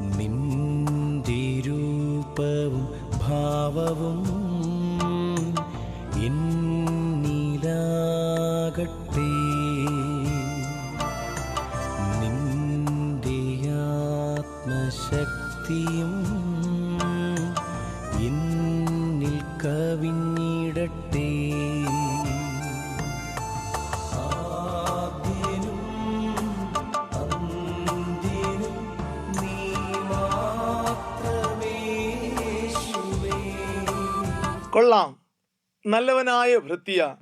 നിന്റെ രൂപവും ഭാവവും എന്നിലാകട്ടെ. നിന്ദിയാത്മശക്തിയും എന്നിൽ കവിഞ്ഞിടട്ടെ കൊള്ളാം. നല്ലവനായ ഭൃത്യ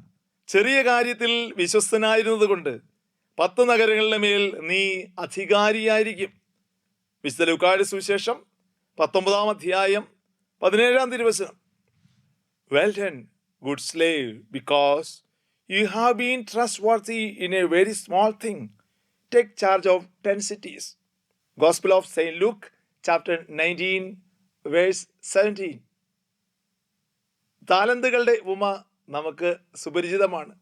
ചെറിയ കാര്യത്തിൽ വിശ്വസ്തനായിരുന്നതുകൊണ്ട് പത്ത് നഗരങ്ങളുടെ മേൽ നീ അധികാരിയായിരിക്കും. വിശുദ്ധ ലുക്കാട് സുവിശേഷം പത്തൊമ്പതാം അധ്യായം പതിനേഴാം തിരുവചനം. Well done good slave because you have been trustworthy in a very small thing take charge of ten cities gospel of Saint Luke chapter nineteen verse seventeen താലന്തുകളുടെ ഉപമ നമുക്ക് സുപരിചിതമാണ്.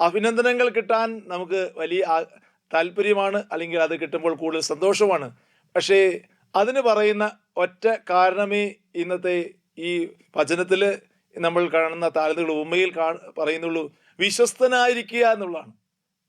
അഭിനന്ദനങ്ങൾ കിട്ടാൻ നമുക്ക് വലിയ താല്പര്യമാണ് അല്ലെങ്കിൽ അത് കിട്ടുമ്പോൾ കൂടുതൽ സന്തോഷമാണ്. പക്ഷേ അതിന് പറയുന്ന ഒറ്റ കാരണമേ ഇന്നത്തെ ഈ വചനത്തിൽ നമ്മൾ കാണുന്ന താലന്തുകൾ ഉമ്മയിൽ കാ പറയുന്നുള്ളൂ. വിശ്വസ്തനായിരിക്കുക എന്നുള്ളതാണ്.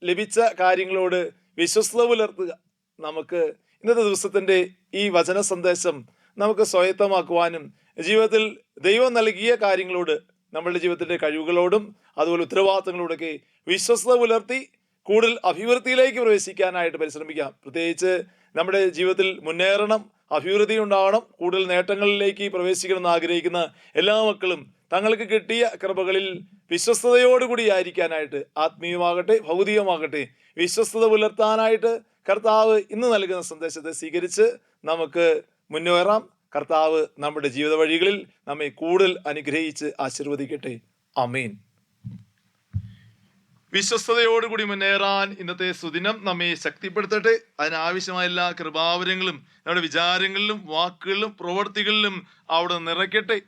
ലഭിച്ച കാര്യങ്ങളോട് വിശ്വസ്ത പുലർത്തുക. നമുക്ക് ഇന്നത്തെ ദിവസത്തിന്റെ ഈ വചന സന്ദേശം നമുക്ക് സ്വായത്തമാക്കുവാനും ജീവിതത്തിൽ ദൈവം നൽകിയ കാര്യങ്ങളോട് നമ്മളുടെ ജീവിതത്തിന്റെ കഴിവുകളോടും അതുപോലെ ഉത്തരവാദിത്തങ്ങളോടൊക്കെ വിശ്വസത പുലർത്തി കൂടുതൽ അഭിവൃദ്ധിയിലേക്ക് പ്രവേശിക്കാനായിട്ട് പരിശ്രമിക്കാം. പ്രത്യേകിച്ച് നമ്മുടെ ജീവിതത്തിൽ മുന്നേറണം അഭിവൃദ്ധി ഉണ്ടാവണം കൂടുതൽ നേട്ടങ്ങളിലേക്ക് പ്രവേശിക്കണം എന്ന് ആഗ്രഹിക്കുന്ന എല്ലാ മക്കളും തങ്ങൾക്ക് കിട്ടിയ കൃപകളിൽ വിശ്വസ്തയോടുകൂടി ആയിരിക്കാനായിട്ട് ആത്മീയമാകട്ടെ ഭൗതികമാകട്ടെ വിശ്വസ്തത പുലർത്താനായിട്ട് കർത്താവ് ഇന്ന് നൽകുന്ന സന്ദേശത്തെ സ്വീകരിച്ച് നമുക്ക് മുന്നേറാം. കർത്താവ് നമ്മുടെ ജീവിത വഴികളിൽ നമ്മെ കൂടുതൽ അനുഗ്രഹിച്ച് ആശീർവദിക്കട്ടെ. അമീൻ വിശ്വസ്തയോടുകൂടി മുന്നേറാൻ ഇന്നത്തെ സുദിനം നമ്മെ ശക്തിപ്പെടുത്തട്ടെ. അതിനാവശ്യമായ എല്ലാ കൃപാവരങ്ങളും നമ്മുടെ വിചാരങ്ങളിലും വാക്കുകളിലും പ്രവൃത്തികളിലും അവിടെ നിറയ്ക്കട്ടെ.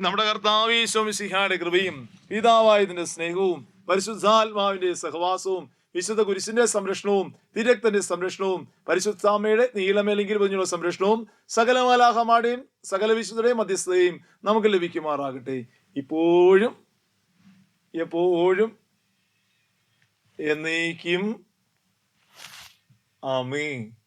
നമ്മുടെ കർത്താവ് ഈശോമിസിഹായുടെ കൃപയും പിതാവായതിന്റെ സ്നേഹവും പരിശുദ്ധാത്മാവിന്റെ സഹവാസവും വിശുദ്ധ കുരിശിന്റെ സംരക്ഷണവും തിരക്തന്റെ സംരക്ഷണവും പരിശുദ്ധാമയുടെ നീലമേലെങ്കിൽ പറഞ്ഞുള്ള സംരക്ഷണവും സകല മാലാഹമാടെയും സകല വിശുദ്ധയുടെയും മധ്യസ്ഥതയും നമുക്ക് ലഭിക്കുമാറാകട്ടെ. ഇപ്പോഴും എപ്പോഴും എന്നേക്കും. ആമേൻ.